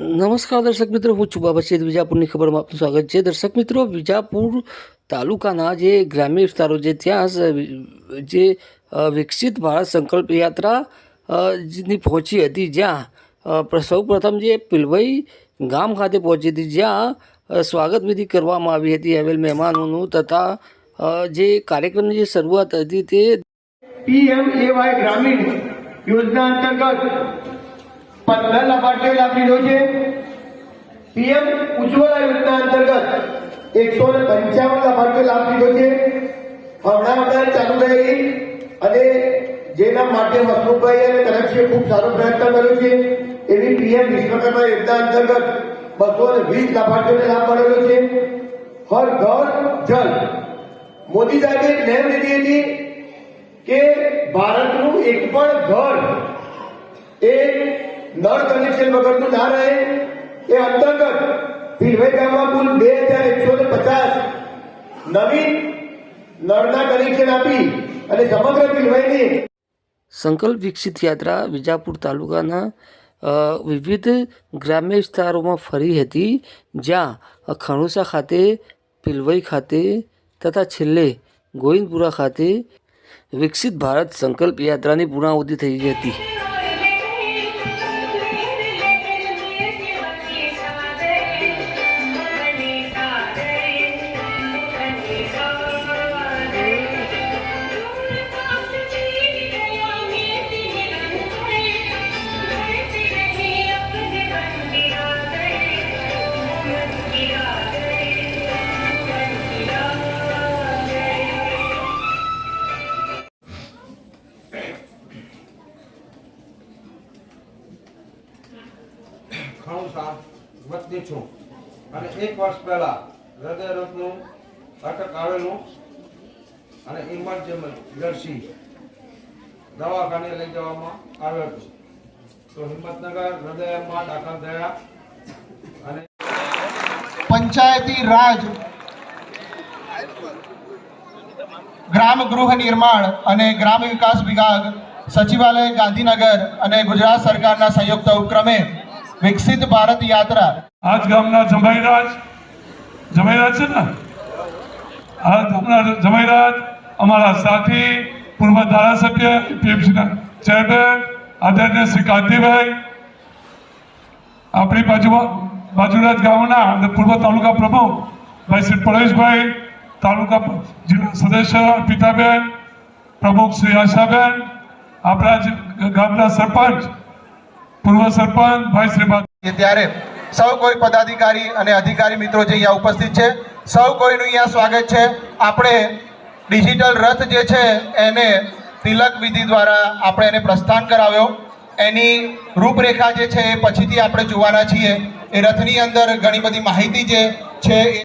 નમસ્કાર, દર્શક મિત્રો. હું છું બાબા સૈદ વિજાપુરની ખબરમાં આપનું સ્વાગત છે. દર્શક મિત્રો, વિજાપુર તાલુકાના જે ગ્રામ્ય વિસ્તારો છે, ત્યાં જે વિકસિત ભારત સંકલ્પ યાત્રા ની પહોંચી હતી. જ્યાં સૌ પ્રથમ જે પિલવઈ ગામ ખાતે પહોંચી હતી, જ્યાં સ્વાગત વિધિ કરવામાં આવી હતી. આવેલ મહેમાનોનું તથા જે કાર્યક્રમની જે શરૂઆત હતી તે પીએમએવાય ગ્રામીણ યોજના અંતર્ગત પંદર લાભાર્થીઓ લાભ લીધો છે. પીએમ ઉજ્જવલા યોજના અંતર્ગત એકસો ને પંચાવન લાભાર્થીઓ લાભ લીધો છે. હમણાં હમણાં ચાલુ રહેલી અને જેના માટે હસમુખભાઈ અને કનકસિંહે ખૂબ સારો પ્રયત્ન કર્યો છે. એવી પીએમ વિશ્વકર્મા યોજના અંતર્ગત બસો ને વીસ લાભાર્થીઓને લાભ મળેલો છે. હર ઘર જલ. મોદી સાહેબે નેમ લીધી હતી કે ભારતનું એક પણ ઘર એ નળ કનેક્શન વગરનું ના રહે. એ અંતર્ગત ભીડભાઈ ગામમાં કુલ બે હજાર એકસો ને પચાસ નવીન નળના કનેક્શન આપી અને સમગ્ર ભીડભાઈની સંકલ્પ વિકસિત યાત્રા વિજાપુર તાલુકાના વિવિધ ગ્રામ્ય વિસ્તારોમાં ફરી હતી, જ્યાં ખણુસા ખાતે પિલવઈ ખાતે તથા છેલ્લે ગોવિંદપુરા ખાતે વિકસિત ભારત સંકલ્પ યાત્રાની પૂર્ણાહુતિ થઈ હતી. ખણુસા વતની છું અને એક વર્ષ પહેલા હૃદયરોગનું અટક આવેલું અને ઇમરજન્સી દવાખાને લઈ જવામાં આવ્યો હતો. તો હિંમતનગર હૃદયમાં દાખલ થયા અને પંચાયતી રાજ, ગ્રામ ગૃહ નિર્માણ અને ગ્રામ વિકાસ વિભાગ, સચિવાલય ગાંધીનગર અને ગુજરાત સરકારના સંયુક્ત ઉપક્રમે વિકસિત ભારત યાત્રા. આજ ગામના જમાઈરાજ જમાઈરાજ છે ને? આ ગામના જમાઈરાજ અમારા સાથી, પૂર્વ ધારાસભ્ય પીએમસીના ચેરમેન, આદરણીય શ્રી કાંતિભાઈ. આપણી બાજુમાં, બાજુના જ ગામના અને પૂર્વ તાલુકા પ્રમુખ, ભાઈ શ્રી પરેશભાઈ, તાલુકા જિલ્લા સદસ્ય, પિતાબેન, પ્રમુખ શ્રી આશાબેન, આપણા ગામના સરપંચ પૂર્વ સરપંચ ભાઈ શ્રી ત્યારે સૌ કોઈ પદાધિકારી અને અધિકારી મિત્રો જે અહીંયા ઉપસ્થિત છે, સૌ કોઈનું અહીંયા સ્વાગત છે. આપણે ડિજિટલ રથ જે છે, એને તિલક વિધિ દ્વારા આપણે એને પ્રસ્થાન કરાવ્યો. એની રૂપરેખા જે છે, એ પછીથી આપણે જોવાના છીએ. એ રથની અંદર ઘણી બધી માહિતી જે છે